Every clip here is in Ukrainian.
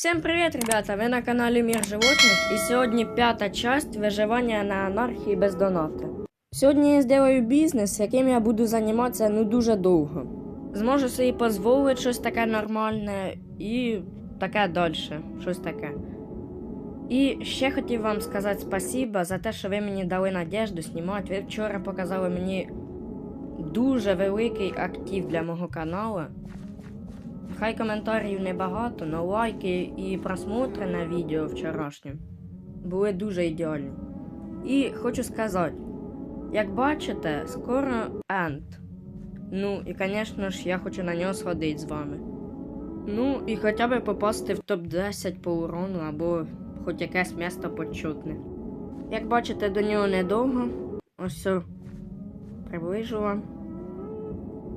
Всем привет, ребята! Ви на каналі Мір Животних і сьогодні п'ята часть виживання на анархії без доната. Сьогодні я зроблю бізнес, яким я буду займатися ну дуже довго. Зможу собі дозволити щось таке нормальне і таке далі, щось таке. І ще хотів вам сказати спасибо за те, що ви мені дали надіжду знімати. Ви вчора показали мені дуже великий актив для мого каналу. Хай коментарів небагато, але лайки і просмотри на відео вчорашнє були дуже ідеальні. І хочу сказати, як бачите, скоро енд. Ну і, звісно ж, я хочу на нього сходити з вами. Ну, і хоча б попасти в топ-10 по урону або хоч якесь місто почутне. Як бачите, до нього недовго. Ось. Приближу вам.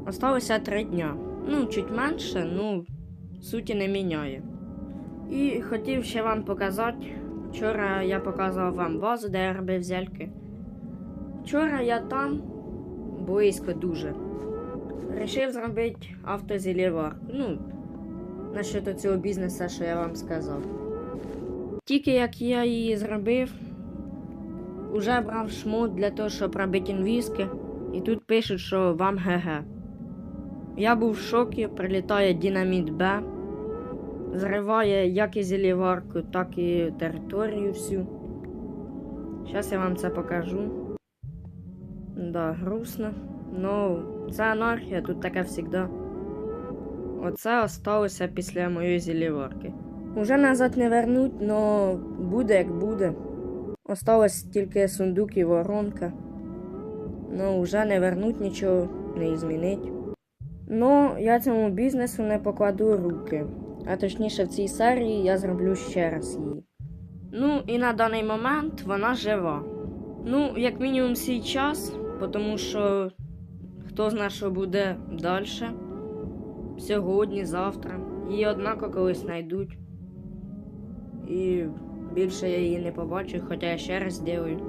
Осталося три дня. Ну, чуть менше, ну, суті не міняє. І хотів ще вам показати. Вчора я показував вам базу, де я робив зельки. Вчора я там близько дуже. Рішив зробити автозіліварку. Ну, насчет цього бізнесу, що я вам сказав. Тільки як я її зробив, уже брав шмот для того, щоб робити інвізки, і тут пишуть, що вам ГГ. Я був в шокі, прилітає динаміт Б, зриває як і зіліварку, так і територію всю. Зараз я вам це покажу. Да, грустно. Ну, це анархія, тут таке завжди. Оце осталося після моєї зіліварки. Уже назад не вернуть, но буде як буде. Осталось тільки сундук і воронка. Ну, вже не вернуть нічого, не змінить. Ну, я цьому бізнесу не покладу руки. А точніше, в цій серії я зроблю ще раз її. Ну, і на даний момент вона жива. Ну, як мінімум свій час, тому що хто знає, що буде далі. Сьогодні, завтра. Її однако колись знайдуть. І більше я її не побачу, хоча я ще раз зроблю.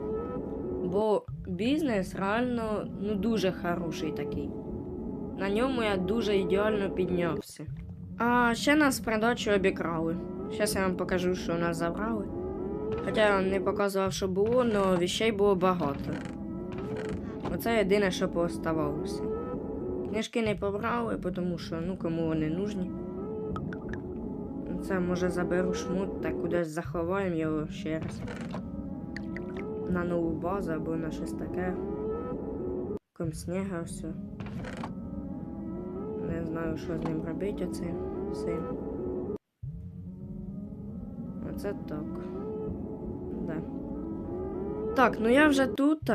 Бо бізнес реально ну, дуже хороший такий. На ньому я дуже ідеально піднявся. А ще нас в продачу обікрали. Зараз я вам покажу, що нас забрали. Хоча я не показував, що було, але віщей було багато. Оце єдине, що пооставалося. Книжки не побрали, тому що ну кому вони нужні. Це може заберу шмут та кудись заховаємо його ще раз. На нову базу або на щось таке. Ком сніга все. Знаю, що з ним робити оцим всім. Оце так. Да. Так, ну я вже тут.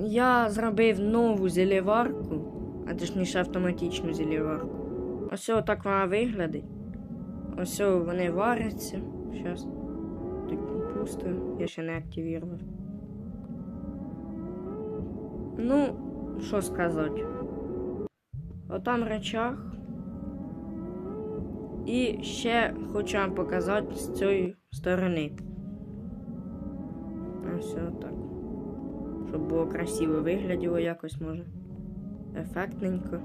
Я зробив нову зіліварку, а точніше автоматичну зіліварку. Ось так вона виглядить. Ось вони варяться. Зараз. Тут пусто, я ще не активував. Ну, що сказати. Отам речах. І ще хочу вам показати з цієї сторони. Ось так. Щоб було красиво вигляділо якось може. Ефектненько.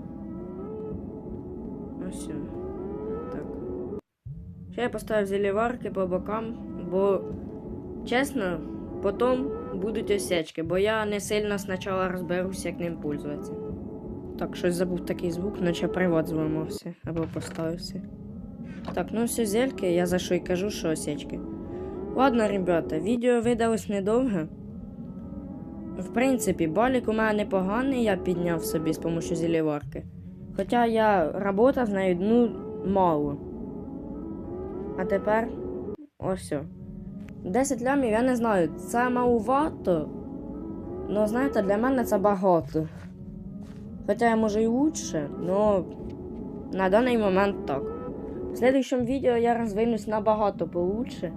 Ось. Так. Ще я поставив зіліварки по бокам, бо, чесно, потім будуть осечки, бо я не сильно спочатку розберуся, як ним пользуватися. Так, щось забув такий звук, наче привод зламався або поставився. Так, ну все зельки, я за що й кажу, що осечки. Ладно, ребята, відео видалось недовго. В принципі, балік у мене непоганий, я підняв собі з допомогою зіліварки. Хоча я работав з нею, ну, мало. А тепер ось. все. 10 лямів, я не знаю, це малувато. Ну, знаєте, для мене це багато. Хоча я може і лучше, но на даний момент так. В следующем відео я розвинусь набагато получше.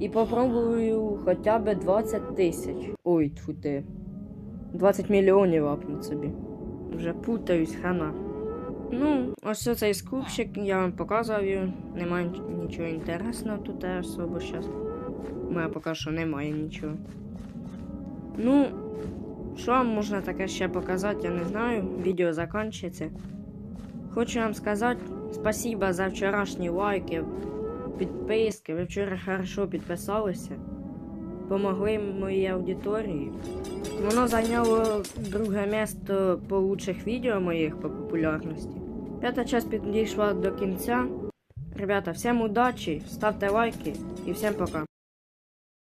І попробую хоча б 20 тисяч. Ой, тьфу ти. 20 мільйонів апнуть собі. Вже путаюсь, хана. Ну, ось цей скупщик, я вам показував. Немає нічого інтересного тут особо зараз. У мене поки що немає нічого. Ну, що вам можна таке ще показати, я не знаю. Відео закінчиться. Хочу вам сказати спасибо за вчорашні лайки. підписки. Ви вчора хорошо підписалися. Помогли моїй аудиторії. Воно зайняло друге місце по лучших відео моїх по популярності. П'ята часть підійшла до кінця. Ребята, всім удачі, ставте лайки і всім пока.